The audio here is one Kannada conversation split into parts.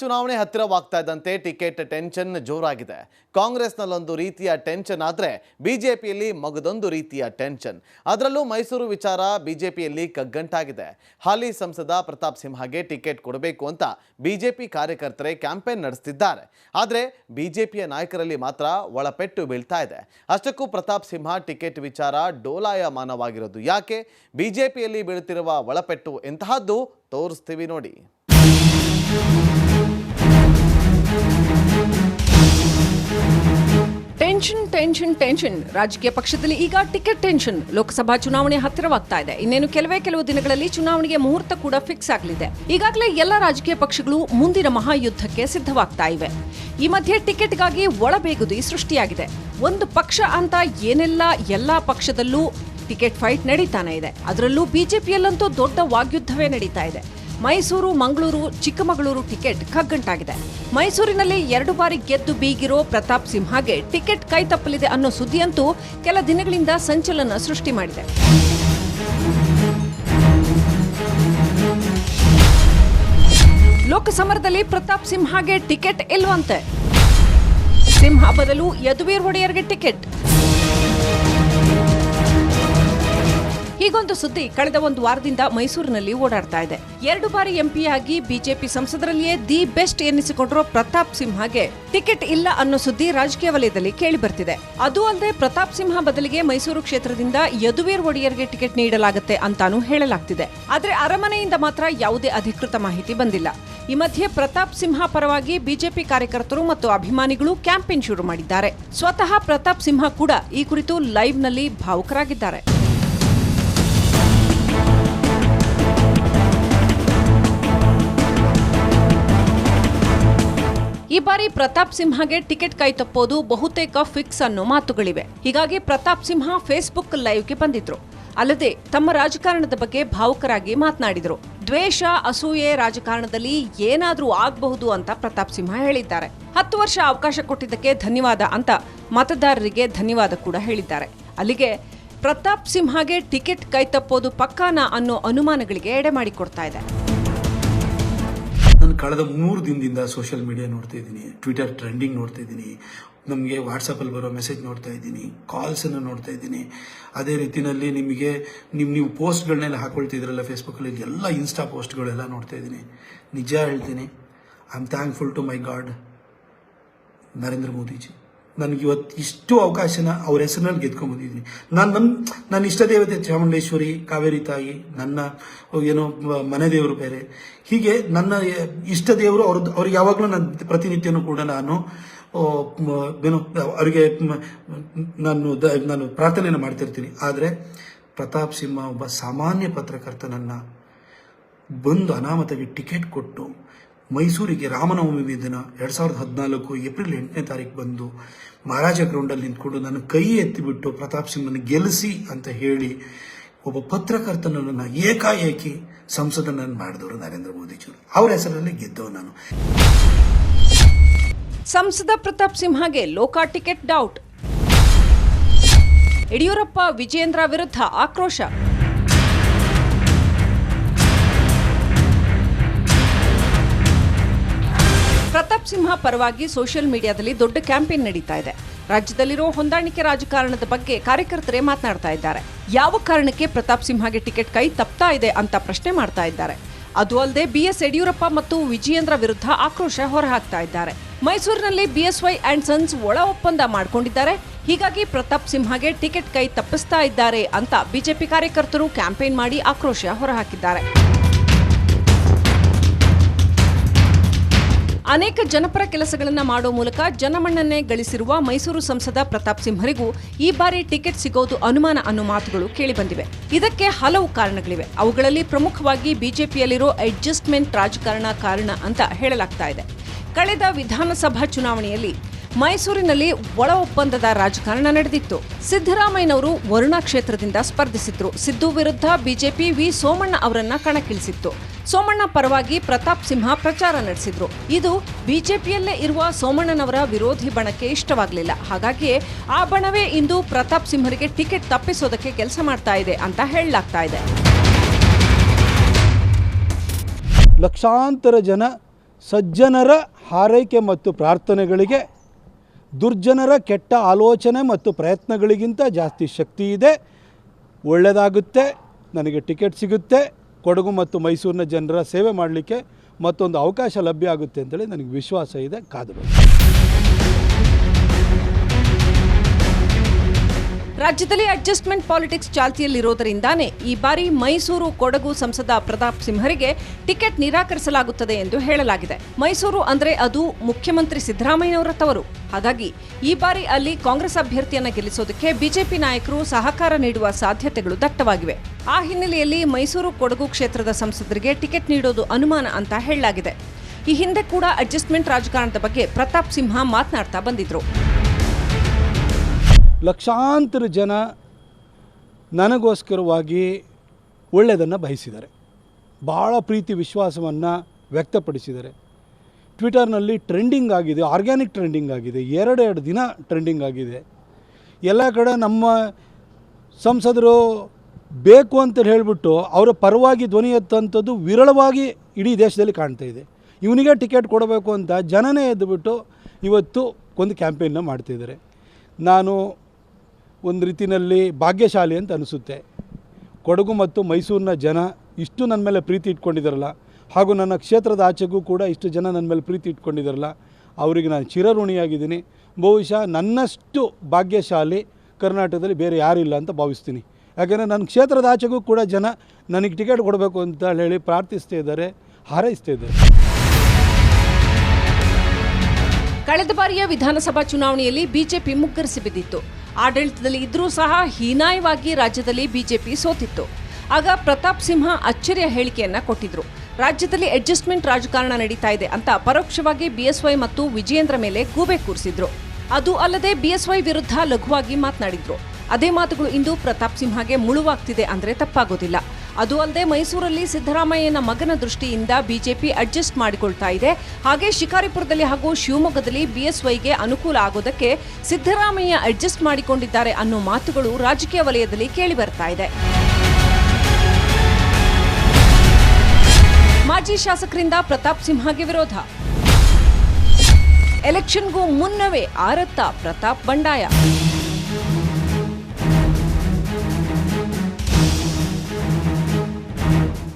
ಚುನಾವಣೆ ಹತ್ತಿರವಾಗ್ತಾ ಇದ್ದಂತೆ ಟಿಕೆಟ್ ಟೆನ್ಷನ್ ಜೋರಾಗಿದೆ. ಕಾಂಗ್ರೆಸ್ನಲ್ಲೊಂದು ರೀತಿಯ ಟೆನ್ಷನ್ ಆದರೆ ಬಿಜೆಪಿಯಲ್ಲಿ ಮಗದೊಂದು ರೀತಿಯ ಟೆನ್ಷನ್. ಅದರಲ್ಲೂ ಮೈಸೂರು ವಿಚಾರ ಬಿಜೆಪಿಯಲ್ಲಿ ಕಗ್ಗಂಟಾಗಿದೆ. ಹಾಲಿ ಸಂಸದ ಪ್ರತಾಪ್ ಸಿಂಹಗೆ ಟಿಕೆಟ್ ಕೊಡಬೇಕು ಅಂತ ಬಿಜೆಪಿ ಕಾರ್ಯಕರ್ತರೇ ಕ್ಯಾಂಪೇನ್ ನಡೆಸ್ತಿದ್ದಾರೆ. ಆದರೆ ಬಿಜೆಪಿಯ ನಾಯಕರಲ್ಲಿ ಮಾತ್ರ ಒಳಪೆಟ್ಟು ಬೀಳ್ತಾ ಇದೆ. ಅಷ್ಟಕ್ಕೂ ಪ್ರತಾಪ್ ಸಿಂಹ ಟಿಕೆಟ್ ವಿಚಾರ ಡೋಲಾಯಮಾನವಾಗಿರೋದು ಯಾಕೆ? ಬಿಜೆಪಿಯಲ್ಲಿ ಬೀಳುತ್ತಿರುವ ಒಳಪೆಟ್ಟು ಎಂತಹದ್ದು? ತೋರಿಸ್ತೀವಿ ನೋಡಿ. ಟೆನ್ಷನ್ ಟೆನ್ಷನ್ ಟೆನ್ಷನ್ ರಾಜಕೀಯ ಪಕ್ಷದಲ್ಲಿ ಈಗ ಟಿಕೆಟ್ ಟೆನ್ಷನ್ ಲೋಕಸಭಾ ಚುನಾವಣೆ ಹತ್ತಿರವಾಗ್ತಾ ಇದೆ. ಇನ್ನೇನು ಕೆಲವೇ ಕೆಲವು ದಿನಗಳಲ್ಲಿ ಚುನಾವಣೆಗೆ ಮುಹೂರ್ತ ಕೂಡ ಫಿಕ್ಸ್ ಆಗಲಿದೆ. ಈಗಾಗಲೇ ಎಲ್ಲ ರಾಜಕೀಯ ಪಕ್ಷಗಳು ಮುಂದಿನ ಮಹಾಯುದ್ಧಕ್ಕೆ ಸಿದ್ಧವಾಗ್ತಾ ಇವೆ. ಈ ಮಧ್ಯೆ ಟಿಕೆಟ್ಗಾಗಿ ಒಳಬೇಗುದಿ ಸೃಷ್ಟಿಯಾಗಿದೆ. ಒಂದು ಪಕ್ಷ ಅಂತ ಏನೆಲ್ಲ ಎಲ್ಲಾ ಪಕ್ಷದಲ್ಲೂ ಟಿಕೆಟ್ ಫೈಟ್ ನಡೀತಾನೆ ಇದೆ. ಅದರಲ್ಲೂ ಬಿಜೆಪಿಯಲ್ಲಂತೂ ದೊಡ್ಡ ವಾಗ್ಯುದ್ಧವೇ ನಡೀತಾ ಇದೆ. ಮೈಸೂರು, ಮಂಗಳೂರು, ಚಿಕ್ಕಮಗಳೂರು ಟಿಕೆಟ್ ಕಗ್ಗಂಟಾಗಿದೆ. ಮೈಸೂರಿನಲ್ಲಿ ಎರಡು ಬಾರಿ ಗೆದ್ದು ಬೀಗಿರೋ ಪ್ರತಾಪ್ ಸಿಂಹಗೆ ಟಿಕೆಟ್ ಕೈ ತಪ್ಪಲಿದೆ ಅನ್ನೋ ಸುದ್ದಿಯಂತೂ ಕೆಲ ದಿನಗಳಿಂದ ಸಂಚಲನ ಸೃಷ್ಟಿ ಮಾಡಿದೆ. ಲೋಕಸಮರದಲ್ಲಿ ಪ್ರತಾಪ್ ಸಿಂಹಗೆ ಟಿಕೆಟ್ ಇಲ್ವಂತೆ. ಸಿಂಹ ಬದಲು ಯದುವೀರ್ ಒಡೆಯರ್ಗೆ ಟಿಕೆಟ್. ಹೀಗೊಂದು ಸುದ್ದಿ ಕಳೆದ ಒಂದು ವಾರದಿಂದ ಮೈಸೂರಿನಲ್ಲಿ ಓಡಾಡ್ತಾ ಇದೆ. ಎರಡು ಬಾರಿ ಎಂಪಿಯಾಗಿ ಬಿಜೆಪಿ ಸಂಸದರಲ್ಲಿಯೇ ದಿ ಬೆಸ್ಟ್ ಎನ್ನಿಸಿಕೊಂಡಿರೋ ಪ್ರತಾಪ್ ಸಿಂಹಗೆ ಟಿಕೆಟ್ ಇಲ್ಲ ಅನ್ನೋ ಸುದ್ದಿ ರಾಜಕೀಯ ವಲಯದಲ್ಲಿ ಕೇಳಿ ಬರ್ತಿದೆ. ಅದು ಅಲ್ಲದೆ ಪ್ರತಾಪ್ ಸಿಂಹ ಬದಲಿಗೆ ಮೈಸೂರು ಕ್ಷೇತ್ರದಿಂದ ಯದುವೀರ್ ಒಡೆಯರ್ಗೆ ಟಿಕೆಟ್ ನೀಡಲಾಗುತ್ತೆ ಅಂತಾನೂ ಹೇಳಲಾಗ್ತಿದೆ. ಆದ್ರೆ ಅರಮನೆಯಿಂದ ಮಾತ್ರ ಯಾವುದೇ ಅಧಿಕೃತ ಮಾಹಿತಿ ಬಂದಿಲ್ಲ. ಈ ಮಧ್ಯೆ ಪ್ರತಾಪ್ ಸಿಂಹ ಪರವಾಗಿ ಬಿಜೆಪಿ ಕಾರ್ಯಕರ್ತರು ಮತ್ತು ಅಭಿಮಾನಿಗಳು ಕ್ಯಾಂಪೇನ್ ಶುರು ಮಾಡಿದ್ದಾರೆ. ಸ್ವತಃ ಪ್ರತಾಪ್ ಸಿಂಹ ಕೂಡ ಈ ಕುರಿತು ಲೈವ್ನಲ್ಲಿ ಭಾವುಕರಾಗಿದ್ದಾರೆ. ಈ ಬಾರಿ ಪ್ರತಾಪ್ ಸಿಂಹಗೆ ಟಿಕೆಟ್ ಕೈ ತಪ್ಪೋದು ಬಹುತೇಕ ಫಿಕ್ಸ್ ಅನ್ನೋ ಮಾತುಗಳಿವೆ. ಹೀಗಾಗಿ ಪ್ರತಾಪ್ ಸಿಂಹ ಫೇಸ್ಬುಕ್ ಲೈವ್ಗೆ ಬಂದಿದ್ರು. ಅಲ್ಲದೆ ತಮ್ಮ ರಾಜಕಾರಣದ ಬಗ್ಗೆ ಭಾವುಕರಾಗಿ ಮಾತನಾಡಿದರು. ದ್ವೇಷ, ಅಸೂಯೆ ರಾಜಕಾರಣದಲ್ಲಿ ಏನಾದರೂ ಆಗಬಹುದು ಅಂತ ಪ್ರತಾಪ್ ಸಿಂಹ ಹೇಳಿದ್ದಾರೆ. ಹತ್ತು ವರ್ಷ ಅವಕಾಶ ಕೊಟ್ಟಿದ್ದಕ್ಕೆ ಧನ್ಯವಾದ ಅಂತ ಮತದಾರರಿಗೆ ಧನ್ಯವಾದ ಕೂಡ ಹೇಳಿದ್ದಾರೆ. ಅಲ್ಲಿಗೆ ಪ್ರತಾಪ್ ಸಿಂಹಗೆ ಟಿಕೆಟ್ ಕೈ ತಪ್ಪೋದು ಪಕ್ಕಾನ ಅನ್ನೋ ಅನುಮಾನಗಳಿಗೆ ಎಡೆ ಮಾಡಿಕೊಡ್ತಾ ಇದೆ. ನಾನು ಕಳೆದ ಮೂರು ದಿನದಿಂದ ಸೋಷಿಯಲ್ ಮೀಡಿಯಾ ನೋಡ್ತಾ ಇದ್ದೀನಿ ಟ್ವಿಟರ್ ಟ್ರೆಂಡಿಂಗ್ ನೋಡ್ತಾ ಇದ್ದೀನಿ, ನಮಗೆ ವಾಟ್ಸಪ್ಪಲ್ಲಿ ಬರೋ ಮೆಸೇಜ್ ನೋಡ್ತಾ ಇದ್ದೀನಿ ಕಾಲ್ಸನ್ನು ನೋಡ್ತಾ ಇದ್ದೀನಿ. ಅದೇ ರೀತಿಯಲ್ಲಿ ನಿಮಗೆ ನಿಮ್ಮ ನೀವು ಪೋಸ್ಟ್ಗಳನ್ನೆಲ್ಲ ಹಾಕೊಳ್ತಿದ್ರಲ್ಲ ಫೇಸ್ಬುಕ್ಕಲ್ಲಿ ಎಲ್ಲ ಇನ್ಸ್ಟಾ ಪೋಸ್ಟ್ಗಳೆಲ್ಲ ನೋಡ್ತಾ ಇದ್ದೀನಿ. ನಿಜ ಹೇಳ್ತೀನಿ I am thankful to my god Narendra Modiji. ನನಗೆ ಇವತ್ತು ಇಷ್ಟು ಅವಕಾಶನ ಅವ್ರ ಹೆಸರಿನಲ್ಲಿ ಗೆದ್ಕೊಂಡ್ಬಂದಿದ್ದೀನಿ. ನಾನು ನನ್ನ ನನ್ನ ಇಷ್ಟ ದೇವತೆ ಚಾಮುಂಡೇಶ್ವರಿ, ಕಾವೇರಿ ತಾಯಿ, ನನ್ನ ಏನೋ ಮನೆ ದೇವರು ಬೇರೆ. ಹೀಗೆ ನನ್ನ ಇಷ್ಟ ದೇವರು ಅವ್ರದ್ದು, ಅವ್ರಿಗೆ ಯಾವಾಗಲೂ ನನ್ನ ಪ್ರತಿನಿತ್ಯನೂ ಕೂಡ ನಾನು ಏನೋ, ಅವರಿಗೆ ನಾನು ನಾನು ಪ್ರಾರ್ಥನೆಯನ್ನು ಮಾಡ್ತಿರ್ತೀನಿ. ಆದರೆ ಪ್ರತಾಪ್ ಸಿಂಹ ಒಬ್ಬ ಸಾಮಾನ್ಯ ಪತ್ರಕರ್ತನನ್ನು ಬಂದು ಅನಾಮತಗೆ ಟಿಕೆಟ್ ಕೊಟ್ಟು ಮೈಸೂರಿಗೆ ರಾಮನವಮಿ ದಿನ ಎರಡು ಸಾವಿರದ ಹದಿನಾಲ್ಕು ಏಪ್ರಿಲ್ ಎಂಟನೇ ತಾರೀಕು ಬಂದು ಮಹಾರಾಜ ಗ್ರೌಂಡಲ್ಲಿ ನಿಂತ್ಕೊಂಡು ನನ್ನ ಕೈ ಎತ್ತಿಬಿಟ್ಟು ಪ್ರತಾಪ್ ಸಿಂಹನ ಗೆಲ್ಲಿಸಿ ಅಂತ ಹೇಳಿ ಒಬ್ಬ ಪತ್ರಕರ್ತನನ್ನು ಏಕಾಏಕಿ ಸಂಸದನನ್ನು ಮಾಡಿದವರು ನರೇಂದ್ರ ಮೋದಿಜಿಯವರು. ಅವ್ರ ಹೆಸರಲ್ಲಿ ಗೆದ್ದವು ನಾನು. ಸಂಸದ ಪ್ರತಾಪ್ ಸಿಂಹಗೆ ಲೋಕಾ ಟಿಕೆಟ್ ಡೌಟ್. ಯಡಿಯೂರಪ್ಪ ವಿಜೇಂದ್ರ ವಿರುದ್ಧ ಆಕ್ರೋಶ. ಪ್ರತಾಪ್ ಸಿಂಹ ಪರವಾಗಿ ಸೋಷಿಯಲ್ ಮೀಡಿಯಾದಲ್ಲಿ ದೊಡ್ಡ ಕ್ಯಾಂಪೇನ್ ನಡೀತಾ ಇದೆ. ರಾಜ್ಯದಲ್ಲಿರೋ ಹೊಂದಾಣಿಕೆ ರಾಜಕಾರಣದ ಬಗ್ಗೆ ಕಾರ್ಯಕರ್ತರೇ ಮಾತನಾಡ್ತಾ ಇದ್ದಾರೆ. ಯಾವ ಕಾರಣಕ್ಕೆ ಪ್ರತಾಪ್ ಸಿಂಹಗೆ ಟಿಕೆಟ್ ಕೈ ತಪ್ತಾ ಇದೆ ಅಂತ ಪ್ರಶ್ನೆ ಮಾಡ್ತಾ ಇದ್ದಾರೆ. ಅದು ಅಲ್ಲದೆ ಬಿಎಸ್ ಯಡಿಯೂರಪ್ಪ ಮತ್ತು ವಿಜಯೇಂದ್ರ ವಿರುದ್ಧ ಆಕ್ರೋಶ ಹೊರಹಾಕ್ತಾ ಇದ್ದಾರೆ. ಮೈಸೂರಿನಲ್ಲಿ ಬಿಎಸ್ವೈ ಅಂಡ್ ಸನ್ಸ್ ಒಳ ಒಪ್ಪಂದ ಮಾಡಿಕೊಂಡಿದ್ದಾರೆ. ಹೀಗಾಗಿ ಪ್ರತಾಪ್ ಸಿಂಹಗೆ ಟಿಕೆಟ್ ಕೈ ತಪ್ಪಿಸ್ತಾ ಇದ್ದಾರೆ ಅಂತ ಬಿಜೆಪಿ ಕಾರ್ಯಕರ್ತರು ಕ್ಯಾಂಪೇನ್ ಮಾಡಿ ಆಕ್ರೋಶ ಹೊರಹಾಕಿದ್ದಾರೆ. ಅನೇಕ ಜನಪರ ಕೆಲಸಗಳನ್ನು ಮಾಡೋ ಮೂಲಕ ಜನಮನ್ನಣೆ ಗಳಿಸಿರುವ ಮೈಸೂರು ಸಂಸದ ಪ್ರತಾಪ್ ಸಿಂಹರಿಗೂ ಈ ಬಾರಿ ಟಿಕೆಟ್ ಸಿಗೋದು ಅನುಮಾನ ಅನ್ನೋ ಮಾತುಗಳು ಕೇಳಿಬಂದಿವೆ. ಇದಕ್ಕೆ ಹಲವು ಕಾರಣಗಳಿವೆ. ಅವುಗಳಲ್ಲಿ ಪ್ರಮುಖವಾಗಿ ಬಿಜೆಪಿಯಲ್ಲಿರೋ ಅಡ್ಜಸ್ಟ್ಮೆಂಟ್ ರಾಜಕಾರಣ ಕಾರಣ ಅಂತ ಹೇಳಲಾಗ್ತಾ ಇದೆ. ಕಳೆದ ವಿಧಾನಸಭಾ ಚುನಾವಣೆಯಲ್ಲಿ ಮೈಸೂರಿನಲ್ಲಿ ಒಳ ಒಪ್ಪಂದದ ರಾಜಕಾರಣ ನಡೆದಿತ್ತು. ಸಿದ್ದರಾಮಯ್ಯನವರು ವರುಣಾ ಕ್ಷೇತ್ರದಿಂದ ಸ್ಪರ್ಧಿಸಿದ್ರು. ಸಿದ್ದು ವಿರುದ್ಧ ಬಿಜೆಪಿ ವಿ ಸೋಮಣ್ಣ ಅವರನ್ನ ಕಣಕ್ಕಿಳಿಸಿತ್ತು. ಸೋಮಣ್ಣ ಪರವಾಗಿ ಪ್ರತಾಪ್ ಸಿಂಹ ಪ್ರಚಾರ ನಡೆಸಿದ್ರು. ಇದು ಬಿಜೆಪಿಯಲ್ಲೇ ಇರುವ ಸೋಮಣ್ಣನವರ ವಿರೋಧಿ ಬಣಕ್ಕೆ ಇಷ್ಟವಾಗಲಿಲ್ಲ. ಹಾಗಾಗಿಯೇ ಆ ಬಣವೇ ಇಂದು ಪ್ರತಾಪ್ ಸಿಂಹರಿಗೆ ಟಿಕೆಟ್ ತಪ್ಪಿಸೋದಕ್ಕೆ ಕೆಲಸ ಮಾಡ್ತಾ ಇದೆ ಅಂತ ಹೇಳಲಾಗ್ತಾ ಇದೆ. ಲಕ್ಷಾಂತರ ಜನ ಸಜ್ಜನರ ಹಾರೈಕೆ ಮತ್ತು ಪ್ರಾರ್ಥನೆಗಳಿಗೆ ದುರ್ಜನರ ಕೆಟ್ಟ ಆಲೋಚನೆ ಮತ್ತು ಪ್ರಯತ್ನಗಳಿಗಿಂತ ಜಾಸ್ತಿ ಶಕ್ತಿ ಇದೆ. ಒಳ್ಳೆಯದಾಗುತ್ತೆ ನನಗೆ ಟಿಕೆಟ್ ಸಿಗುತ್ತೆ, ಕೊಡಗು ಮತ್ತು ಮೈಸೂರಿನ ಜನರ ಸೇವೆ ಮಾಡಲಿಕ್ಕೆ ಮತ್ತೊಂದು ಅವಕಾಶ ಲಭ್ಯ ಆಗುತ್ತೆ ಅಂತೇಳಿ ನನಗೆ ವಿಶ್ವಾಸ ಇದೆ, ಕಾದು ರಾಜ್ಯದಲ್ಲಿ ಅಡ್ಜಸ್ಟ್ಮೆಂಟ್ ಪಾಲಿಟಿಕ್ಸ್ ಚಾಲ್ತಿಯಲ್ಲಿರೋದರಿಂದಾನೇ ಈ ಬಾರಿ ಮೈಸೂರು ಕೊಡಗು ಸಂಸದ ಪ್ರತಾಪ್ ಸಿಂಹರಿಗೆ ಟಿಕೆಟ್ ನಿರಾಕರಿಸಲಾಗುತ್ತದೆ ಎಂದು ಹೇಳಲಾಗಿದೆ. ಮೈಸೂರು ಅಂದ್ರೆ ಅದು ಮುಖ್ಯಮಂತ್ರಿ ಸಿದ್ದರಾಮಯ್ಯನವರ ತವರು ಹಾಗಾಗಿ ಈ ಬಾರಿ ಅಲ್ಲಿ ಕಾಂಗ್ರೆಸ್ ಅಭ್ಯರ್ಥಿಯನ್ನ ಗೆಲ್ಲಿಸೋದಕ್ಕೆ ಬಿಜೆಪಿ ನಾಯಕರು ಸಹಕಾರ ನೀಡುವ ಸಾಧ್ಯತೆಗಳು ದಟ್ಟವಾಗಿವೆ. ಆ ಹಿನ್ನೆಲೆಯಲ್ಲಿ ಮೈಸೂರು ಕೊಡಗು ಕ್ಷೇತ್ರದ ಸಂಸದರಿಗೆ ಟಿಕೆಟ್ ನೀಡೋದು ಅನುಮಾನ ಅಂತ ಹೇಳಲಾಗಿದೆ. ಈ ಹಿಂದೆ ಕೂಡ ಅಡ್ಜಸ್ಟ್ಮೆಂಟ್ ರಾಜಕಾರಣದ ಬಗ್ಗೆ ಪ್ರತಾಪ್ ಸಿಂಹ ಮಾತನಾಡ್ತಾ ಬಂದಿದ್ರು. ಲಕ್ಷಾಂತರ ಜನ ನನಗೋಸ್ಕರವಾಗಿ ಒಳ್ಳೆಯದನ್ನು ಬಯಸಿದ್ದಾರೆ. ಭಾಳ ಪ್ರೀತಿ ವಿಶ್ವಾಸವನ್ನು ವ್ಯಕ್ತಪಡಿಸಿದ್ದಾರೆ. ಟ್ವಿಟರ್ನಲ್ಲಿ ಟ್ರೆಂಡಿಂಗ್ ಆಗಿದೆ, ಆರ್ಗ್ಯಾನಿಕ್ ಟ್ರೆಂಡಿಂಗ್ ಆಗಿದೆ, ಎರಡೆರಡು ದಿನ ಟ್ರೆಂಡಿಂಗ್ ಆಗಿದೆ. ಎಲ್ಲ ಕಡೆ ನಮ್ಮ ಸಂಸದರು ಬೇಕು ಅಂತ ಹೇಳಿಬಿಟ್ಟು ಅವರ ಪರವಾಗಿ ಧ್ವನಿ ಎತ್ತಂಥದ್ದು ವಿರಳವಾಗಿ ಇಡೀ ದೇಶದಲ್ಲಿ ಕಾಣ್ತಾ ಇದೆ. ಇವನಿಗೆ ಟಿಕೆಟ್ ಕೊಡಬೇಕು ಅಂತ ಜನನೇ ಎದ್ದುಬಿಟ್ಟು ಇವತ್ತು ಒಂದು ಕ್ಯಾಂಪೇನ್ನ ಮಾಡ್ತಿದ್ದಾರೆ. ನಾನು ಒಂದು ರೀತಿಯಲ್ಲಿ ಭಾಗ್ಯಶಾಲಿ ಅಂತ ಅನಿಸುತ್ತೆ. ಕೊಡಗು ಮತ್ತು ಮೈಸೂರಿನ ಜನ ಇಷ್ಟು ನನ್ನ ಮೇಲೆ ಪ್ರೀತಿ ಇಟ್ಕೊಂಡಿದ್ದಾರಲ್ಲ ಹಾಗೂ ನನ್ನ ಕ್ಷೇತ್ರದ ಆಚೆಗೂ ಕೂಡ ಇಷ್ಟು ಜನ ನನ್ನ ಮೇಲೆ ಪ್ರೀತಿ ಇಟ್ಕೊಂಡಿದ್ದಾರಲ್ಲ ಅವರಿಗೆ ನಾನು ಚಿರಋಣಿಯಾಗಿದ್ದೀನಿ. ಬಹುಶಃ ನನ್ನಷ್ಟು ಭಾಗ್ಯಶಾಲಿ ಕರ್ನಾಟಕದಲ್ಲಿ ಬೇರೆ ಯಾರಿಲ್ಲ ಅಂತ ಭಾವಿಸ್ತೀನಿ. ಯಾಕೆಂದರೆ ನನ್ನ ಕ್ಷೇತ್ರದ ಆಚೆಗೂ ಕೂಡ ಜನ ನನಗೆ ಟಿಕೆಟ್ ಕೊಡಬೇಕು ಅಂತ ಹೇಳಿ ಪ್ರಾರ್ಥಿಸ್ತಾ ಇದ್ದಾರೆ, ಹಾರೈಸ್ತಾ ಇದ್ದಾರೆ. ಕಳೆದ ಬಾರಿಯ ವಿಧಾನಸಭಾ ಚುನಾವಣೆಯಲ್ಲಿ ಬಿಜೆಪಿ ಮುಗ್ಗರಿಸಿ ಬಿದ್ದಿತ್ತು. ಆಡಳಿತದಲ್ಲಿ ಇದ್ರೂ ಸಹ ಹೀನಾಯವಾಗಿ ರಾಜ್ಯದಲ್ಲಿ ಬಿಜೆಪಿ ಸೋತಿತ್ತು. ಆಗ ಪ್ರತಾಪ್ ಸಿಂಹ ಅಚ್ಚರಿಯ ಹೇಳಿಕೆಯನ್ನ ಕೊಟ್ಟಿದ್ರು. ರಾಜ್ಯದಲ್ಲಿ ಅಡ್ಜಸ್ಟ್ಮೆಂಟ್ ರಾಜಕಾರಣ ನಡೀತಾ ಇದೆ ಅಂತ ಪರೋಕ್ಷವಾಗಿ ಬಿಎಸ್ವೈ ಮತ್ತು ವಿಜಯೇಂದ್ರ ಮೇಲೆ ಗೂಬೆ ಕೂರಿಸಿದ್ರು. ಅದು ಅಲ್ಲದೆ ಬಿಎಸ್ವೈ ವಿರುದ್ಧ ಲಘುವಾಗಿ ಮಾತನಾಡಿದ್ರು. ಅದೇ ಮಾತುಗಳು ಇಂದು ಪ್ರತಾಪ್ ಸಿಂಹಗೆ ಮುಳುವಾಗ್ತಿದೆ ಅಂದ್ರೆ ತಪ್ಪಾಗೋದಿಲ್ಲ. ಅದು ಅಲ್ಲದೆ ಮೈಸೂರಲ್ಲಿ ಸಿದ್ದರಾಮಯ್ಯನ ಮಗನ ದೃಷ್ಟಿಯಿಂದ ಬಿಜೆಪಿ ಅಡ್ಜಸ್ಟ್ ಮಾಡಿಕೊಳ್ತಾ ಇದೆ. ಹಾಗೆ ಶಿಕಾರಿಪುರದಲ್ಲಿ ಹಾಗೂ ಶಿವಮೊಗ್ಗದಲ್ಲಿ ಬಿಎಸ್ವೈಗೆ ಅನುಕೂಲ ಆಗೋದಕ್ಕೆ ಸಿದ್ದರಾಮಯ್ಯ ಅಡ್ಜಸ್ಟ್ ಮಾಡಿಕೊಂಡಿದ್ದಾರೆ ಅನ್ನೋ ಮಾತುಗಳು ರಾಜಕೀಯ ವಲಯದಲ್ಲಿ ಕೇಳಿಬರ್ತಾ ಇದೆ. ಮಾಜಿ ಶಾಸಕರಿಂದ ಪ್ರತಾಪ್ ಸಿಂಹಗೆ ವಿರೋಧ. ಎಲೆಕ್ಷನ್ಗೂ ಮುನ್ನವೇ ಆರತ್ತ ಪ್ರತಾಪ್ ಬಂಡಾಯ.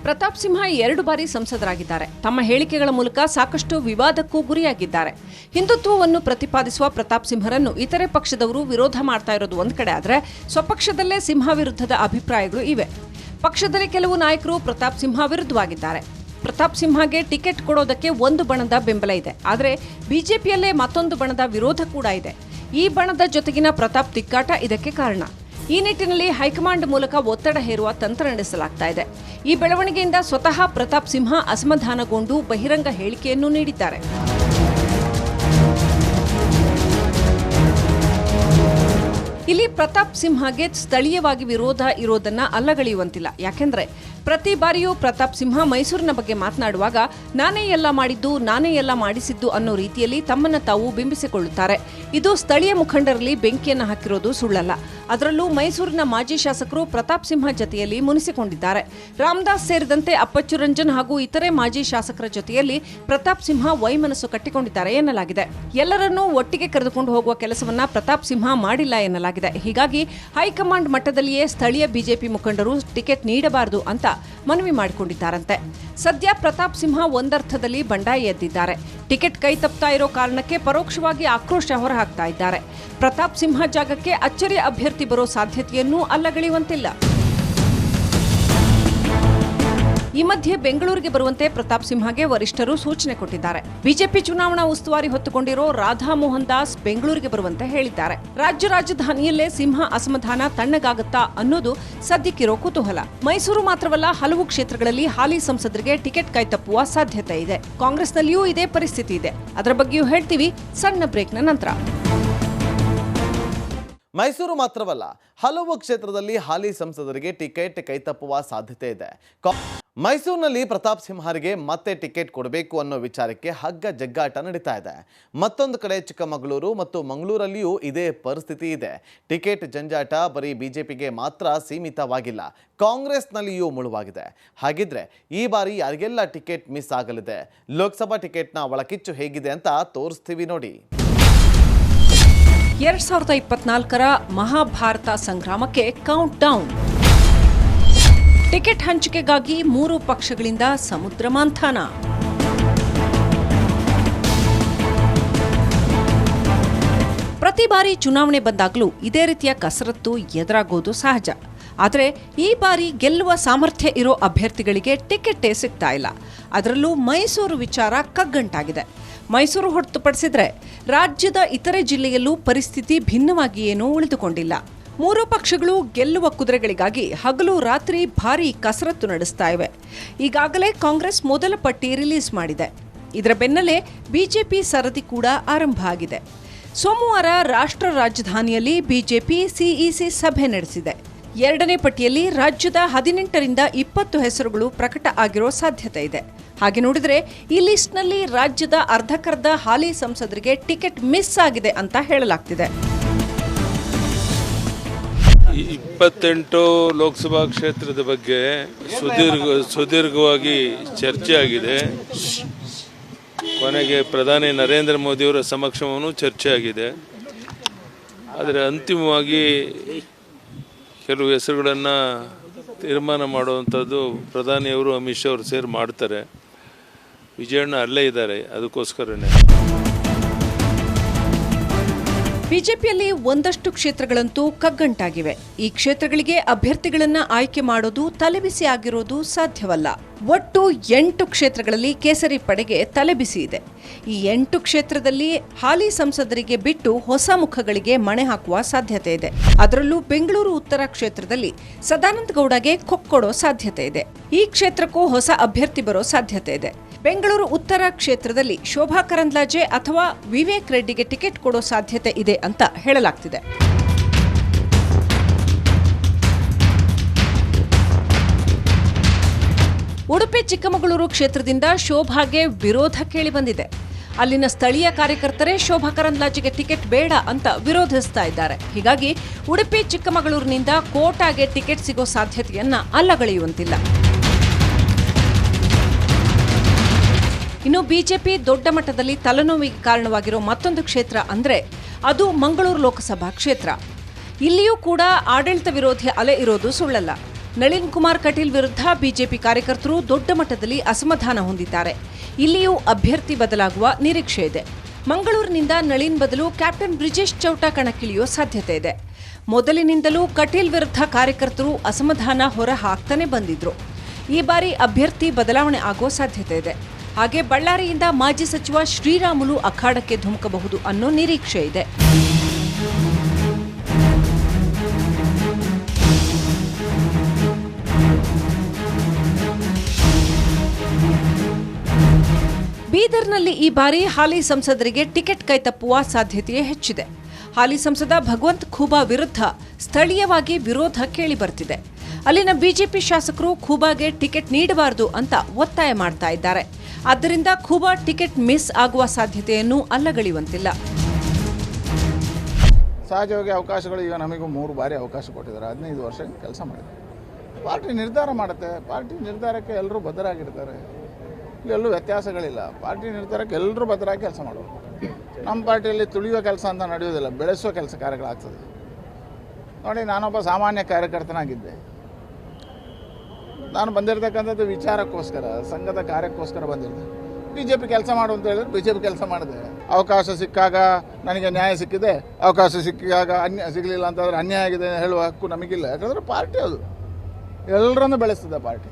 ಪ್ರತಾಪ್ ಸಿಂಹ ಎರಡು ಬಾರಿ ಸಂಸದರಾಗಿದ್ದಾರೆ. ತಮ್ಮ ಹೇಳಿಕೆಗಳ ಮೂಲಕ ಸಾಕಷ್ಟು ವಿವಾದಕ್ಕೂ ಗುರಿಯಾಗಿದ್ದಾರೆ. ಹಿಂದುತ್ವವನ್ನು ಪ್ರತಿಪಾದಿಸುವ ಪ್ರತಾಪ್ ಸಿಂಹರನ್ನು ಇತರೆ ಪಕ್ಷದವರು ವಿರೋಧ ಮಾಡ್ತಾ ಇರೋದು ಒಂದು ಕಡೆ ಆದರೆ ಸ್ವಪಕ್ಷದಲ್ಲೇ ಸಿಂಹ ವಿರುದ್ಧದ ಅಭಿಪ್ರಾಯಗಳು ಇವೆ. ಪಕ್ಷದಲ್ಲಿ ಕೆಲವು ನಾಯಕರು ಪ್ರತಾಪ್ ಸಿಂಹ ವಿರುದ್ಧವಾಗಿದ್ದಾರೆ. ಪ್ರತಾಪ್ ಸಿಂಹಗೆ ಟಿಕೆಟ್ ಕೊಡೋದಕ್ಕೆ ಒಂದು ಬಣದ ಬೆಂಬಲ ಇದೆ. ಆದರೆ ಬಿಜೆಪಿಯಲ್ಲೇ ಮತ್ತೊಂದು ಬಣದ ವಿರೋಧ ಕೂಡ ಇದೆ. ಈ ಬಣದ ಜೊತೆಗಿನ ಪ್ರತಾಪ್ ತಿಕ್ಕಾಟ ಇದಕ್ಕೆ ಕಾರಣ. ಈ ನಿಟ್ಟಿನಲ್ಲಿ ಹೈಕಮಾಂಡ್ ಮೂಲಕ ಒತ್ತಡ ಹೇರುವ ತಂತ್ರ ನಡೆಸಲಾಗ್ತಾ ಇದೆ. ಈ ಬೆಳವಣಿಗೆಯಿಂದ ಸ್ವತಃ ಪ್ರತಾಪ್ ಸಿಂಹ ಅಸಮಾಧಾನಗೊಂಡು ಬಹಿರಂಗ ಹೇಳಿಕೆಯನ್ನು ನೀಡಿದ್ದಾರೆ. ಇಲ್ಲಿ ಪ್ರತಾಪ್ ಸಿಂಹಗೆ ಸ್ಥಳೀಯವಾಗಿ ವಿರೋಧ ಇರೋದನ್ನ ಅಲ್ಲಗಳೆಯುವಂತಿಲ್ಲ. ಯಾಕೆಂದ್ರೆ ಪ್ರತಿ ಬಾರಿಯೂ ಪ್ರತಾಪ್ ಸಿಂಹ ಮೈಸೂರಿನ ಬಗ್ಗೆ ಮಾತನಾಡುವಾಗ, ನಾನೇ ಎಲ್ಲ ಮಾಡಿದ್ದು, ನಾನೇ ಎಲ್ಲ ಮಾಡಿಸಿದ್ದು ಅನ್ನೋ ರೀತಿಯಲ್ಲಿ ತಮ್ಮನ್ನ ತಾವು ಬಿಂಬಿಸಿಕೊಳ್ಳುತ್ತಾರೆ. ಇದು ಸ್ಥಳೀಯ ಮುಖಂಡರಲ್ಲಿ ಬೆಂಕಿಯನ್ನು ಹಾಕಿರೋದು ಸುಳ್ಳಲ್ಲ. ಅದರಲ್ಲೂ ಮೈಸೂರಿನ ಮಾಜಿ ಶಾಸಕರು ಪ್ರತಾಪ್ ಸಿಂಹ ಜೊತೆಯಲ್ಲಿ ಮುನಿಸಿಕೊಂಡಿದ್ದಾರೆ. ರಾಮದಾಸ್ ಸೇರಿದಂತೆ ಅಪ್ಪಚ್ಚು ರಂಜನ್ ಹಾಗೂ ಇತರೆ ಮಾಜಿ ಶಾಸಕರ ಜೊತೆಯಲ್ಲಿ ಪ್ರತಾಪ್ ಸಿಂಹ ವೈಮನಸ್ಸು ಕಟ್ಟಿಕೊಂಡಿದ್ದಾರೆ ಎನ್ನಲಾಗಿದೆ. ಎಲ್ಲರನ್ನೂ ಒಟ್ಟಿಗೆ ಕರೆದುಕೊಂಡು ಹೋಗುವ ಕೆಲಸವನ್ನ ಪ್ರತಾಪ್ ಸಿಂಹ ಮಾಡಿಲ್ಲ ಎನ್ನಲಾಗಿದೆ. ಹೀಗಾಗಿ ಹೈಕಮಾಂಡ್ ಮಟ್ಟದಲ್ಲಿಯೇ ಸ್ಥಳೀಯ ಬಿಜೆಪಿ ಮುಖಂಡರು ಟಿಕೆಟ್ ನೀಡಬಾರದು ಅಂತ ಮನವಿ ಮಾಡಿಕೊಂಡಿದ್ದಾರಂತೆ. ಸದ್ಯ ಪ್ರತಾಪ್ ಸಿಂಹ ಒಂದರ್ಥದಲ್ಲಿ ಬಂಡಾಯ ಎದ್ದಿದ್ದಾರೆ. ಟಿಕೆಟ್ ಕೈ ತಪ್ತಾ ಇರೋ ಕಾರಣಕ್ಕೆ ಪರೋಕ್ಷವಾಗಿ ಆಕ್ರೋಶ ಹೊರಹಾಕ್ತಾ ಇದ್ದಾರೆ. ಪ್ರತಾಪ್ ಸಿಂಹ ಜಾಗಕ್ಕೆ ಅಚ್ಚರಿ ಅಭ್ಯರ್ಥಿ ಬರೋ ಸಾಧ್ಯತೆಯನ್ನೂ ಅಲ್ಲಗಳೆಯುವಂತಿಲ್ಲ. ಈ ಮಧ್ಯೆ ಬೆಂಗಳೂರಿಗೆ ಬರುವಂತೆ ಪ್ರತಾಪ್ ಸಿಂಹಗೆ ವರಿಷ್ಠರು ಸೂಚನೆ ಕೊಟ್ಟಿದ್ದಾರೆ. ಬಿಜೆಪಿ ಚುನಾವಣಾ ಉಸ್ತುವಾರಿ ಹೊತ್ತುಕೊಂಡಿರೋ ರಾಧಾ ಮೋಹನ್ ದಾಸ್ ಬೆಂಗಳೂರಿಗೆ ಬರುವಂತೆ ಹೇಳಿದ್ದಾರೆ. ರಾಜ್ಯ ರಾಜಧಾನಿಯಲ್ಲೇ ಸಿಂಹ ಅಸಮಾಧಾನ ತಣ್ಣಗಾಗುತ್ತಾ ಅನ್ನೋದು ಸದ್ಯಕ್ಕಿರೋ ಕುತೂಹಲ. ಮೈಸೂರು ಮಾತ್ರವಲ್ಲ, ಹಲವು ಕ್ಷೇತ್ರಗಳಲ್ಲಿ ಹಾಲಿ ಸಂಸದರಿಗೆ ಟಿಕೆಟ್ ಕೈತಪ್ಪುವ ಸಾಧ್ಯತೆ ಇದೆ. ಕಾಂಗ್ರೆಸ್ನಲ್ಲಿಯೂ ಇದೇ ಪರಿಸ್ಥಿತಿ ಇದೆ. ಅದರ ಬಗ್ಗೆಯೂ ಹೇಳ್ತೀವಿ ಸಣ್ಣ ಬ್ರೇಕ್ನ ನಂತರ. ಮೈಸೂರು ಮಾತ್ರವಲ್ಲ, ಹಲವು ಕ್ಷೇತ್ರದಲ್ಲಿ ಹಾಲಿ ಸಂಸದರಿಗೆ ಟಿಕೆಟ್ ಕೈತಪ್ಪುವ ಸಾಧ್ಯತೆ ಇದೆ. ಮೈಸೂರಿನಲ್ಲಿ ಪ್ರತಾಪ್ ಸಿಂಹರಿಗೆ ಮತ್ತೆ ಟಿಕೆಟ್ ಕೊಡಬೇಕು ಅನ್ನೋ ವಿಚಾರಕ್ಕೆ ಹಗ್ಗ ಜಗ್ಗಾಟ ನಡೀತಾ ಇದೆ. ಮತ್ತೊಂದು ಕಡೆ ಚಿಕ್ಕಮಗಳೂರು ಮತ್ತು ಮಂಗಳೂರಲ್ಲಿಯೂ ಇದೇ ಪರಿಸ್ಥಿತಿ ಇದೆ. ಟಿಕೆಟ್ ಜಂಜಾಟ ಬರೀ ಬಿಜೆಪಿಗೆ ಮಾತ್ರ ಸೀಮಿತವಾಗಿಲ್ಲ, ಕಾಂಗ್ರೆಸ್ನಲ್ಲಿಯೂ ಮುಳುವಾಗಿದೆ. ಹಾಗಿದ್ರೆ ಈ ಬಾರಿ ಯಾರಿಗೆಲ್ಲ ಟಿಕೆಟ್ ಮಿಸ್ ಆಗಲಿದೆ? ಲೋಕಸಭಾ ಟಿಕೆಟ್ನ ಒಳಕಿಚ್ಚು ಹೇಗಿದೆ ಅಂತ ತೋರಿಸ್ತೀವಿ ನೋಡಿ. ಎರಡ್ ಸಾವಿರದ ಇಪ್ಪತ್ನಾಲ್ಕರ ಮಹಾಭಾರತ ಸಂಗ್ರಾಮಕ್ಕೆ ಕೌಂಟ್ ಡೌನ್ ಟಿಕೆಟ್ ಹಂಚಿಕೆಗಾಗಿ ಮೂರು ಪಕ್ಷಗಳಿಂದ ಸಮುದ್ರ ಮಂಥನ. ಪ್ರತಿ ಬಾರಿ ಚುನಾವಣೆ ಬಂದಾಗಲೂ ಇದೇ ರೀತಿಯ ಕಸರತ್ತು ಎದುರಾಗೋದು ಸಹಜ. ಆದರೆ ಈ ಬಾರಿ ಗೆಲ್ಲುವ ಸಾಮರ್ಥ್ಯ ಇರೋ ಅಭ್ಯರ್ಥಿಗಳಿಗೆ ಟಿಕೆಟೇ ಸಿಗ್ತಾ ಇಲ್ಲ. ಅದರಲ್ಲೂ ಮೈಸೂರು ವಿಚಾರ ಕಗ್ಗಂಟಾಗಿದೆ. ಮೈಸೂರು ಹೊರತುಪಡಿಸಿದರೆ ರಾಜ್ಯದ ಇತರೆ ಜಿಲ್ಲೆಯಲ್ಲೂ ಪರಿಸ್ಥಿತಿ ಭಿನ್ನವಾಗಿ ಏನೂ ಉಳಿದುಕೊಂಡಿಲ್ಲ. ಮೂರು ಪಕ್ಷಗಳು ಗೆಲ್ಲುವ ಕುದುರೆಗಳಿಗಾಗಿ ಹಗಲು ರಾತ್ರಿ ಭಾರೀ ಕಸರತ್ತು ನಡೆಸ್ತಾ ಇವೆ. ಈಗಾಗಲೇ ಕಾಂಗ್ರೆಸ್ ಮೊದಲ ಪಟ್ಟಿ ರಿಲೀಸ್ ಮಾಡಿದೆ. ಇದರ ಬೆನ್ನಲ್ಲೇ ಬಿಜೆಪಿ ಸರದಿ ಕೂಡ ಆರಂಭ ಆಗಿದೆ. ಸೋಮವಾರ ರಾಷ್ಟ್ರ ರಾಜಧಾನಿಯಲ್ಲಿ ಬಿಜೆಪಿ ಸಿಇಸಿ ಸಭೆ ನಡೆಸಿದೆ. ಎರಡನೇ ಪಟ್ಟಿಯಲ್ಲಿ ರಾಜ್ಯದ ಹದಿನೆಂಟರಿಂದ ಇಪ್ಪತ್ತು ಹೆಸರುಗಳು ಪ್ರಕಟ ಆಗಿರೋ ಸಾಧ್ಯತೆ ಇದೆ. ಹಾಗೆ ನೋಡಿದರೆ ಈ ಲಿಸ್ಟ್ನಲ್ಲಿ ರಾಜ್ಯದ ಅರ್ಧಕರ್ಧ ಹಾಲಿ ಸಂಸದರಿಗೆ ಟಿಕೆಟ್ ಮಿಸ್ ಆಗಿದೆ ಅಂತ ಹೇಳಲಾಗ್ತಿದೆ. ಇಪ್ಪತ್ತೆಂಟು ಲೋಕಸಭಾ ಕ್ಷೇತ್ರದ ಬಗ್ಗೆ ಸುದೀರ್ಘ, ಸುದೀರ್ಘವಾಗಿ ಚರ್ಚೆ ಆಗಿದೆ. ಕೊನೆಗೆ ಪ್ರಧಾನಿ ನರೇಂದ್ರ ಮೋದಿಯವರ ಸಮಕ್ಷಮವೂ ಚರ್ಚೆ ಆಗಿದೆ. ಆದರೆ ಅಂತಿಮವಾಗಿ ಕೆಲವು ಹೆಸರುಗಳನ್ನು ತೀರ್ಮಾನ ಮಾಡುವಂಥದ್ದು ಪ್ರಧಾನಿಯವರು, ಅಮಿತ್ ಶಾ ಅವರು ಸೇರಿ ಮಾಡ್ತಾರೆ. ವಿಜಯಣ್ಣ ಅಲ್ಲೇ ಇದ್ದಾರೆ, ಅದಕ್ಕೋಸ್ಕರನೇ. ಬಿಜೆಪಿಯಲ್ಲಿ ಒಂದಷ್ಟು ಕ್ಷೇತ್ರಗಳಂತೂ ಕಗ್ಗಂಟಾಗಿವೆ. ಈ ಕ್ಷೇತ್ರಗಳಿಗೆ ಅಭ್ಯರ್ಥಿಗಳನ್ನ ಆಯ್ಕೆ ಮಾಡೋದು, ತಲೆಬಿಸಿ ಆಗಿರೋದು ಸಾಧ್ಯವಲ್ಲ. ಒಟ್ಟು ಎಂಟು ಕ್ಷೇತ್ರಗಳಲ್ಲಿ ಕೇಸರಿ ಪಡೆಗೆ ತಲೆಬಿಸಿ ಇದೆ. ಈ ಎಂಟು ಕ್ಷೇತ್ರದಲ್ಲಿ ಹಾಲಿ ಸಂಸದರಿಗೆ ಬಿಟ್ಟು ಹೊಸ ಮುಖಗಳಿಗೆ ಮಣೆ ಹಾಕುವ ಸಾಧ್ಯತೆ ಇದೆ. ಅದರಲ್ಲೂ ಬೆಂಗಳೂರು ಉತ್ತರ ಕ್ಷೇತ್ರದಲ್ಲಿ ಸದಾನಂದ ಗೌಡಗೆ ಕೊಕ್ಕೊಡೋ ಸಾಧ್ಯತೆ ಇದೆ. ಈ ಕ್ಷೇತ್ರಕ್ಕೂ ಹೊಸ ಅಭ್ಯರ್ಥಿ ಬರೋ ಸಾಧ್ಯತೆ ಇದೆ. ಬೆಂಗಳೂರು ಉತ್ತರ ಕ್ಷೇತ್ರದಲ್ಲಿ ಶೋಭಾ ಕರಂದ್ಲಾಜೆ ಅಥವಾ ವಿವೇಕ್ ರೆಡ್ಡಿಗೆ ಟಿಕೆಟ್ ಕೊಡೋ ಸಾಧ್ಯತೆ ಇದೆ. ಅಂತ ಹೇಳಲಾಗ್ತಿದೆ. ಉಡುಪಿ ಚಿಕ್ಕಮಗಳೂರು ಕ್ಷೇತ್ರದಿಂದ ಶೋಭಾಗೆ ವಿರೋಧ ಕೇಳಿ ಬಂದಿದೆ. ಅಲ್ಲಿನ ಸ್ಥಳೀಯ ಕಾರ್ಯಕರ್ತರೇ ಶೋಭಾ ಕರಂದ್ಲಾಜೆಗೆ ಟಿಕೆಟ್ ಬೇಡ ಅಂತ ವಿರೋಧಿಸ್ತಾ ಇದ್ದಾರೆ. ಹೀಗಾಗಿ ಉಡುಪಿ ಚಿಕ್ಕಮಗಳೂರಿನಿಂದ ಕೋಟಾಗೆ ಟಿಕೆಟ್ ಸಿಗೋ ಸಾಧ್ಯತೆಯನ್ನ ಅಲ್ಲಗಳೆಯುವಂತಿಲ್ಲ. ಇನ್ನು ಬಿಜೆಪಿ ದೊಡ್ಡ ಮಟ್ಟದಲ್ಲಿ ತಲೆನೋವಿಗೆ ಕಾರಣವಾಗಿರೋ ಮತ್ತೊಂದು ಕ್ಷೇತ್ರ ಅಂದ್ರೆ ಅದು ಮಂಗಳೂರು ಲೋಕಸಭಾ ಕ್ಷೇತ್ರ. ಇಲ್ಲಿಯೂ ಕೂಡ ಆಡಳಿತ ವಿರೋಧಿ ಅಲೆ ಇರೋದು ಸುಳ್ಳಲ್ಲ. ನಳಿನ್ ಕುಮಾರ್ ಕಟೀಲ್ ವಿರುದ್ಧ ಬಿಜೆಪಿ ಕಾರ್ಯಕರ್ತರು ದೊಡ್ಡ ಮಟ್ಟದಲ್ಲಿ ಅಸಮಾಧಾನ ಹೊಂದಿದ್ದಾರೆ. ಇಲ್ಲಿಯೂ ಅಭ್ಯರ್ಥಿ ಬದಲಾಗುವ ನಿರೀಕ್ಷೆ ಇದೆ. ಮಂಗಳೂರಿನಿಂದ ನಳಿನ್ ಬದಲು ಕ್ಯಾಪ್ಟನ್ ಬ್ರಿಜೇಶ್ ಚೌಟ ಕಣಕ್ಕಿಳಿಯುವ ಸಾಧ್ಯತೆ ಇದೆ. ಮೊದಲಿನಿಂದಲೂ ಕಟೀಲ್ ವಿರುದ್ಧ ಕಾರ್ಯಕರ್ತರು ಅಸಮಾಧಾನ ಹೊರ ಹಾಕ್ತಾನೆ ಬಂದಿದ್ರು. ಈ ಬಾರಿ ಅಭ್ಯರ್ಥಿ ಬದಲಾವಣೆ ಆಗೋ ಸಾಧ್ಯತೆ ಇದೆ. ಹಾಗೆ ಬಳ್ಳಾರಿಯಿಂದ ಮಾಜಿ ಸಚಿವ ಶ್ರೀರಾಮುಲು ಅಖಾಡಕ್ಕೆ ಧುಮುಕಬಹುದು ಅನ್ನೋ ನಿರೀಕ್ಷೆ ಇದೆ. ಬೀದರ್ನಲ್ಲಿ ಈ ಬಾರಿ ಹಾಲಿ ಸಂಸದರಿಗೆ ಟಿಕೆಟ್ ಕೈತಪ್ಪುವ ಸಾಧ್ಯತೆಯೇ ಹೆಚ್ಚಿದೆ. ಹಾಲಿ ಸಂಸದ ಭಗವಂತ್ ಖೂಬಾ ವಿರುದ್ಧ ಸ್ಥಳೀಯವಾಗಿ ವಿರೋಧ ಕೇಳಿ ಬರ್ತಿದೆ ಅಲ್ಲಿನ ಬಿಜೆಪಿ ಶಾಸಕರು ಖೂಬಾಗೆ ಟಿಕೆಟ್ ನೀಡಬಾರದು ಅಂತ ಒತ್ತಾಯ ಮಾಡ್ತಾ ಇದ್ದಾರೆ. ಆದ್ದರಿಂದ ಖೂಬಾ ಟಿಕೆಟ್ ಮಿಸ್ ಆಗುವ ಸಾಧ್ಯತೆಯನ್ನು ಅಲ್ಲಗಳೆಯುವಂತಿಲ್ಲ. ಸಹಜವಾಗಿ ಅವಕಾಶಗಳು ಈಗ ನಮಗೂ ಮೂರು ಬಾರಿ ಅವಕಾಶ ಕೊಟ್ಟಿದ್ದಾರೆ. ಹದಿನೈದು ವರ್ಷ ಕೆಲಸ ಮಾಡಿದೆ ಪಾರ್ಟಿ ನಿರ್ಧಾರ ಮಾಡುತ್ತೆ. ಪಾರ್ಟಿ ನಿರ್ಧಾರಕ್ಕೆ ಎಲ್ಲರೂ ಬದ್ಧರಾಗಿರ್ತಾರೆ. ಎಲ್ಲೂ ವ್ಯತ್ಯಾಸಗಳಿಲ್ಲ. ಪಾರ್ಟಿ ನಿರ್ಧಾರಕ್ಕೆ ಎಲ್ಲರೂ ಬದ್ಧರಾಗಿ ಕೆಲಸ ಮಾಡೋದು ನಮ್ಮ ಪಾರ್ಟಿಯಲ್ಲಿ ತುಳಿಯುವ ಕೆಲಸ ಅಂತ ನಡೆಯೋದಿಲ್ಲ ಬೆಳೆಸೋ ಕೆಲಸ ಕಾರ್ಯಗಳಾಗ್ತದೆ. ನೋಡಿ, ನಾನೊಬ್ಬ ಸಾಮಾನ್ಯ ಕಾರ್ಯಕರ್ತನಾಗಿದ್ದೆ. ನಾನು ಬಂದಿರತಕ್ಕಂಥದ್ದು ವಿಚಾರಕ್ಕೋಸ್ಕರ, ಸಂಘದ ಕಾರ್ಯಕ್ಕೋಸ್ಕರ ಬಂದಿದ್ದೆ ಬಿ ಜೆ ಪಿ ಕೆಲಸ ಮಾಡು ಅಂತ ಹೇಳಿದ್ರೆ ಬಿ ಜೆ ಪಿ ಕೆಲಸ ಮಾಡಿದೆ. ಅವಕಾಶ ಸಿಕ್ಕಾಗ ನನಗೆ ನ್ಯಾಯ ಸಿಕ್ಕಿದೆ, ಅವಕಾಶ ಸಿಕ್ಕಾಗ ಅನ್ಯ, ಸಿಗಲಿಲ್ಲ ಅಂತಂದ್ರೆ ಅನ್ಯಾಯ ಆಗಿದೆ ಹೇಳುವ ಹಕ್ಕು ನಮಗಿಲ್ಲ. ಯಾಕಂದರೆ ಪಾರ್ಟಿ ಅದು. ಎಲ್ಲರನ್ನು ಬೆಳೆಸ್ತದೆ ಪಾರ್ಟಿ.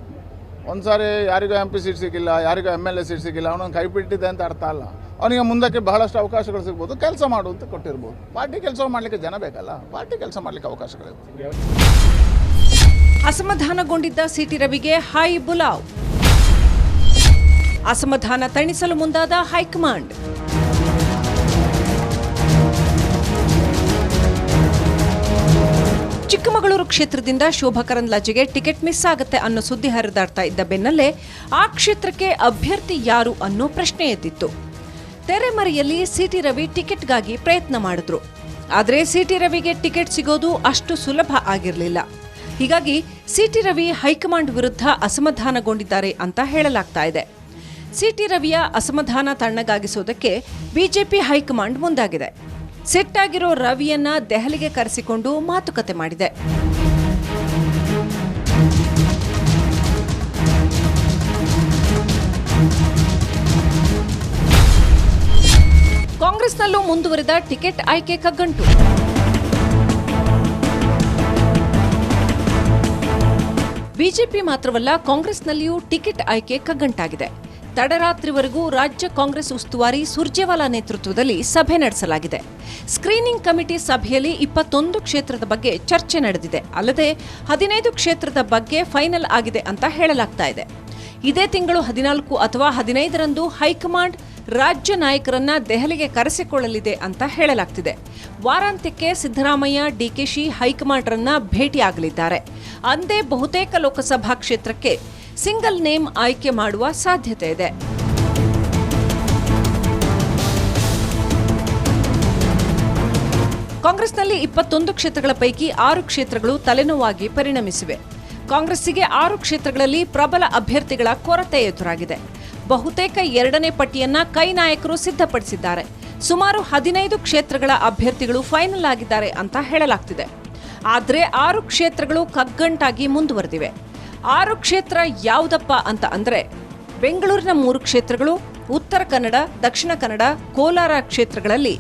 ಒಂದು ಸಾರಿ ಯಾರಿಗೂ ಎಂ ಪಿ ಸೀಟ್ ಸಿಕ್ಕಿಲ್ಲ, ಯಾರಿಗೂ ಎಂ ಎಲ್ ಎ ಸೀಟ್ ಸಿಕ್ಕಿಲ್ಲ, ಅವನೊಂದು ಕೈ ಬಿಟ್ಟಿದೆ ಅಂತ ಅರ್ಥ ಅಲ್ಲ. ಅವನಿಗೆ ಮುಂದಕ್ಕೆ ಬಹಳಷ್ಟು ಅವಕಾಶಗಳು ಸಿಗ್ಬೋದು, ಕೆಲಸ ಮಾಡು ಅಂತ ಕೊಟ್ಟಿರ್ಬೋದು. ಪಾರ್ಟಿ ಕೆಲಸ ಮಾಡಲಿಕ್ಕೆ ಜನ ಬೇಕಲ್ಲ, ಪಾರ್ಟಿ ಕೆಲಸ ಮಾಡಲಿಕ್ಕೆ ಅವಕಾಶಗಳಿರುತ್ತೆ ಅಸಮಾಧಾನಗೊಂಡಿದ್ದ ಸಿಟಿ ರವಿಗೆ ಹೈ ಬುಲಾವ್. ಅಸಮಾಧಾನ ತಣಿಸಲು ಮುಂದಾದ ಹೈಕಮಾಂಡ್. ಚಿಕ್ಕಮಗಳೂರು ಕ್ಷೇತ್ರದಿಂದ ಶೋಭಾ ಕರಂದ್ಲಾಜೆಗೆ ಟಿಕೆಟ್ ಮಿಸ್ ಆಗುತ್ತೆ ಅನ್ನೋ ಸುದ್ದಿ ಹರಿದಾಡ್ತಾ ಇದ್ದ ಬೆನ್ನಲ್ಲೇ, ಆ ಕ್ಷೇತ್ರಕ್ಕೆ ಅಭ್ಯರ್ಥಿ ಯಾರು ಅನ್ನೋ ಪ್ರಶ್ನೆ ಎದ್ದಿತ್ತು. ತೆರೆಮರೆಯಲ್ಲಿ ಸಿಟಿ ರವಿ ಟಿಕೆಟ್ಗಾಗಿ ಪ್ರಯತ್ನ ಮಾಡಿದ್ರು. ಆದರೆ ಸಿಟಿ ರವಿಗೆ ಟಿಕೆಟ್ ಸಿಗೋದು ಅಷ್ಟು ಸುಲಭ ಆಗಿರಲಿಲ್ಲ. ಹೀಗಾಗಿ ಸಿಟಿ ರವಿ ಹೈಕಮಾಂಡ್ ವಿರುದ್ಧ ಅಸಮಾಧಾನಗೊಂಡಿದ್ದಾರೆ ಅಂತ ಹೇಳಲಾಗ್ತಾ ಇದೆ. ಸಿಟಿ ರವಿಯ ಅಸಮಾಧಾನ ತಣ್ಣಗಾಗಿಸೋದಕ್ಕೆ ಬಿಜೆಪಿ ಹೈಕಮಾಂಡ್ ಮುಂದಾಗಿದೆ. ಸಿಟ್ಟಾಗಿರೋ ರವಿಯನ್ನ ದೆಹಲಿಗೆ ಕರೆಸಿಕೊಂಡು ಮಾತುಕತೆ ಮಾಡಿದೆ. ಕಾಂಗ್ರೆಸ್ನಲ್ಲೂ ಮುಂದುವರಿದ ಟಿಕೆಟ್ ಆಯ್ಕೆ ಕಗ್ಗಂಟು. ಬಿಜೆಪಿ ಮಾತ್ರವಲ್ಲ, ಕಾಂಗ್ರೆಸ್ನಲ್ಲಿಯೂ ಟಿಕೆಟ್ ಆಯ್ಕೆ ಕಗ್ಗಂಟಾಗಿದೆ. ತಡರಾತ್ರಿವರೆಗೂ ರಾಜ್ಯ ಕಾಂಗ್ರೆಸ್ ಉಸ್ತುವಾರಿ ಸುರ್ಜೇವಾಲಾ ನೇತೃತ್ವದಲ್ಲಿ ಸಭೆ ನಡೆಸಲಾಗಿದೆ. ಸ್ಕ್ರೀನಿಂಗ್ ಕಮಿಟಿ ಸಭೆಯಲ್ಲಿ ಇಪ್ಪತ್ತೊಂದು ಕ್ಷೇತ್ರದ ಬಗ್ಗೆ ಚರ್ಚೆ ನಡೆದಿದೆ. ಅಲ್ಲದೆ, ಹದಿನೈದು ಕ್ಷೇತ್ರದ ಬಗ್ಗೆ ಫೈನಲ್ ಆಗಿದೆ ಅಂತ ಹೇಳಲಾಗ್ತಾ ಇದೆ. ಇದೇ ತಿಂಗಳು ಹದಿನಾಲ್ಕು ಅಥವಾ ಹದಿನೈದರಂದು ಹೈಕಮಾಂಡ್ ರಾಜ್ಯ ನಾಯಕರನ್ನ ದೆಹಲಿಗೆ ಕರೆಸಿಕೊಳ್ಳಲಿದೆ ಅಂತ ಹೇಳಲಾಗ್ತಿದೆ. ವಾರಾಂತ್ಯಕ್ಕೆ ಸಿದ್ದರಾಮಯ್ಯ ಡಿಕೆಶಿ ಹೈಕಮಾಂಡ್ರನ್ನ ಭೇಟಿಯಾಗಲಿದ್ದಾರೆ. ಅಂದೇ ಬಹುತೇಕ ಲೋಕಸಭಾ ಕ್ಷೇತ್ರಕ್ಕೆ ಸಿಂಗಲ್ ನೇಮ್ ಆಯ್ಕೆ ಮಾಡುವ ಸಾಧ್ಯತೆ ಇದೆ. ಕಾಂಗ್ರೆಸ್ನಲ್ಲಿ ಇಪ್ಪತ್ತೊಂದು ಕ್ಷೇತ್ರಗಳ ಪೈಕಿ ಆರು ಕ್ಷೇತ್ರಗಳು ತಲೆನೋವಾಗಿ ಪರಿಣಮಿಸಿವೆ. ಕಾಂಗ್ರೆಸ್ಸಿಗೆ ಆರು ಕ್ಷೇತ್ರಗಳಲ್ಲಿ ಪ್ರಬಲ ಅಭ್ಯರ್ಥಿಗಳ ಕೊರತೆ ಎದುರಾಗಿದೆ. ಬಹುತೇಕ ಎರಡನೇ ಪಟ್ಟಿಯನ್ನ ಕೈ ನಾಯಕರು ಸಿದ್ಧಪಡಿಸಿದ್ದಾರೆ. ಸುಮಾರು ಹದಿನೈದು ಕ್ಷೇತ್ರಗಳ ಅಭ್ಯರ್ಥಿಗಳು ಫೈನಲ್ ಆಗಿದ್ದಾರೆ ಅಂತ ಹೇಳಲಾಗ್ತಿದೆ. ಆದರೆ ಆರು ಕ್ಷೇತ್ರಗಳು ಕಗ್ಗಂಟಾಗಿ ಮುಂದುವರೆದಿವೆ. ಆರು ಕ್ಷೇತ್ರ ಯಾವುದಪ್ಪ ಅಂತ ಅಂದರೆ ಬೆಂಗಳೂರಿನ ಮೂರು ಕ್ಷೇತ್ರಗಳು, ಉತ್ತರ ಕನ್ನಡ, ದಕ್ಷಿಣ ಕನ್ನಡ, ಕೋಲಾರ ಕ್ಷೇತ್ರಗಳಲ್ಲಿ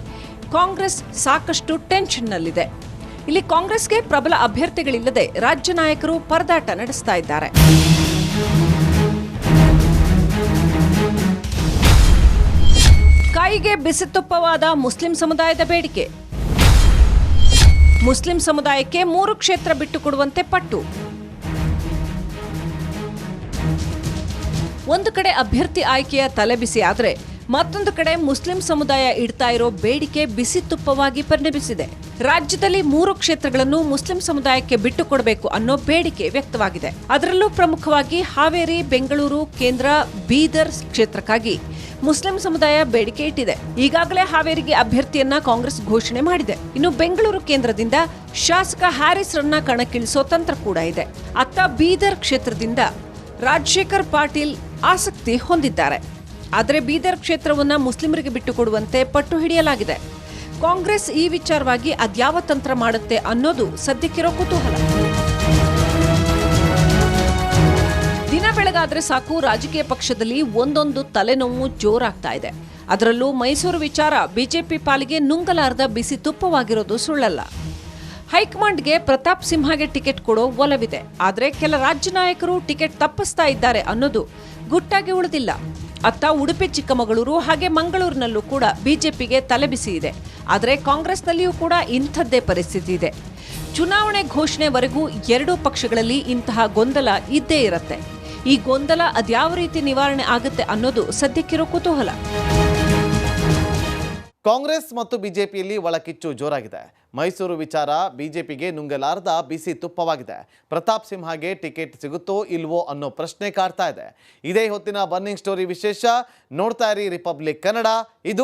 ಕಾಂಗ್ರೆಸ್ ಸಾಕಷ್ಟು ಟೆನ್ಷನ್ನಲ್ಲಿದೆ. ಇಲ್ಲಿ ಕಾಂಗ್ರೆಸ್ಗೆ ಪ್ರಬಲ ಅಭ್ಯರ್ಥಿಗಳಿಲ್ಲದೆ ರಾಜ್ಯ ನಾಯಕರು ಪರದಾಟ ನಡೆಸ್ತಾ ಇದ್ದಾರೆ. ಕಾಯಿಗೆ ಬಿಸಿತುಪ್ಪವಾದ ಮುಸ್ಲಿಂ ಸಮುದಾಯದ ಬೇಡಿಕೆ. ಮುಸ್ಲಿಂ ಸಮುದಾಯಕ್ಕೆ ಮೂರು ಕ್ಷೇತ್ರ ಬಿಟ್ಟುಕೊಡುವಂತೆ ಪಟ್ಟು. ಒಂದು ಕಡೆ ಅಭ್ಯರ್ಥಿ ಆಯ್ಕೆಯ ತಲೆಬಿಸಿ ಆದರೆ ಮತ್ತೊಂದು ಕಡೆ ಮುಸ್ಲಿಂ ಸಮುದಾಯ ಇಡ್ತಾ ಇರೋ ಬೇಡಿಕೆ ಬಿಸಿ ತುಪ್ಪವಾಗಿ ಪರಿಣಮಿಸಿದೆ. ರಾಜ್ಯದಲ್ಲಿ ಮೂರು ಕ್ಷೇತ್ರಗಳನ್ನು ಮುಸ್ಲಿಂ ಸಮುದಾಯಕ್ಕೆ ಬಿಟ್ಟುಕೊಡಬೇಕು ಅನ್ನೋ ಬೇಡಿಕೆ ವ್ಯಕ್ತವಾಗಿದೆ. ಅದರಲ್ಲೂ ಪ್ರಮುಖವಾಗಿ ಹಾವೇರಿ, ಬೆಂಗಳೂರು, ಕೇಂದ್ರ ಬೀದರ್ ಕ್ಷೇತ್ರಕ್ಕಾಗಿ ಮುಸ್ಲಿಂ ಸಮುದಾಯ ಬೇಡಿಕೆ ಇಟ್ಟಿದೆ. ಈಗಾಗಲೇ ಹಾವೇರಿಗೆ ಅಭ್ಯರ್ಥಿಯನ್ನ ಕಾಂಗ್ರೆಸ್ ಘೋಷಣೆ ಮಾಡಿದೆ. ಇನ್ನು ಬೆಂಗಳೂರು ಕೇಂದ್ರದಿಂದ ಶಾಸಕ ಹ್ಯಾರಿಸ್ ರನ್ನ ಕಣಕ್ಕಿಳಿಸೋ ತಂತ್ರ ಕೂಡ ಇದೆ. ಅತ್ತ ಬೀದರ್ ಕ್ಷೇತ್ರದಿಂದ ರಾಜಶೇಖರ್ ಪಾಟೀಲ್ ಆಸಕ್ತಿ ಹೊಂದಿದ್ದಾರೆ. ಆದರೆ ಬೀದರ್ ಕ್ಷೇತ್ರವನ್ನ ಮುಸ್ಲಿಮರಿಗೆ ಬಿಟ್ಟುಕೊಡುವಂತೆ ಪಟ್ಟು ಹಿಡಿಯಲಾಗಿದೆ. ಕಾಂಗ್ರೆಸ್ ಈ ವಿಚಾರವಾಗಿ ಅದ್ಯಾವ ತಂತ್ರ ಮಾಡುತ್ತೆ ಅನ್ನೋದು ಸದ್ಯಕ್ಕಿರೋ ಕುತೂಹಲ. ದಿನ ಬೆಳಗಾದ್ರೆ ಸಾಕು, ರಾಜಕೀಯ ಪಕ್ಷದಲ್ಲಿ ಒಂದೊಂದು ತಲೆನೋವು ಜೋರಾಗ್ತಾ ಇದೆ. ಅದರಲ್ಲೂ ಮೈಸೂರು ವಿಚಾರ ಬಿಜೆಪಿ ಪಾಲಿಗೆ ನುಂಗಲಾರದ ಬಿಸಿ ತುಪ್ಪವಾಗಿರೋದು ಸುಳ್ಳಲ್ಲ. ಹೈಕಮಾಂಡ್ಗೆ ಪ್ರತಾಪ್ ಸಿಂಹಗೆ ಟಿಕೆಟ್ ಕೊಡೋ ಒಲವಿದೆ. ಆದರೆ ಕೆಲ ರಾಜ್ಯ ನಾಯಕರು ಟಿಕೆಟ್ ತಪ್ಪಿಸ್ತಾ ಇದ್ದಾರೆ ಅನ್ನೋದು ಗುಟ್ಟಾಗಿ ಉಳಿದಿಲ್ಲ. ಅತ್ತ ಉಡುಪಿ, ಚಿಕ್ಕಮಗಳೂರು ಹಾಗೆ ಮಂಗಳೂರಿನಲ್ಲೂ ಕೂಡ ಬಿಜೆಪಿಗೆ ತಲೆಬಿಸಿ ಇದೆ. ಆದರೆ ಕಾಂಗ್ರೆಸ್ನಲ್ಲಿಯೂ ಕೂಡ ಇಂಥದ್ದೇ ಪರಿಸ್ಥಿತಿ ಇದೆ. ಚುನಾವಣೆ ಘೋಷಣೆವರೆಗೂ ಎರಡೂ ಪಕ್ಷಗಳಲ್ಲಿ ಇಂತಹ ಗೊಂದಲ ಇದ್ದೇ ಇರುತ್ತೆ. ಈ ಗೊಂದಲ ಅದ್ಯಾವ ರೀತಿ ನಿವಾರಣೆ ಆಗುತ್ತೆ ಅನ್ನೋದು ಸದ್ಯಕ್ಕಿರೋ ಕುತೂಹಲ. ಕಾಂಗ್ರೆಸ್ ಮತ್ತು ಬಿಜೆಪಿಯಲ್ಲಿ ಒಳಕಿಚ್ಚು ಜೋರಾಗಿದೆ. ಮೈಸೂರು ವಿಚಾರ ಬಿಜೆಪಿಗೆ ನುಂಗಲಾರದ ಬಿಸಿ ತುಪ್ಪವಾಗಿದೆ. ಪ್ರತಾಪ್ ಸಿಂಹಗೆ ಟಿಕೆಟ್ ಸಿಗುತ್ತೋ ಇಲ್ವೋ ಅನ್ನೋ ಪ್ರಶ್ನೆ ಕಾಡ್ತಾ ಇದೆ. ಇದೇ ಹೊತ್ತಿನ ಬರ್ನಿಂಗ್ ಸ್ಟೋರಿ ವಿಶೇಷ. ನೋಡ್ತಾ ರಿಪಬ್ಲಿಕ್ ಕನ್ನಡ. ಇದು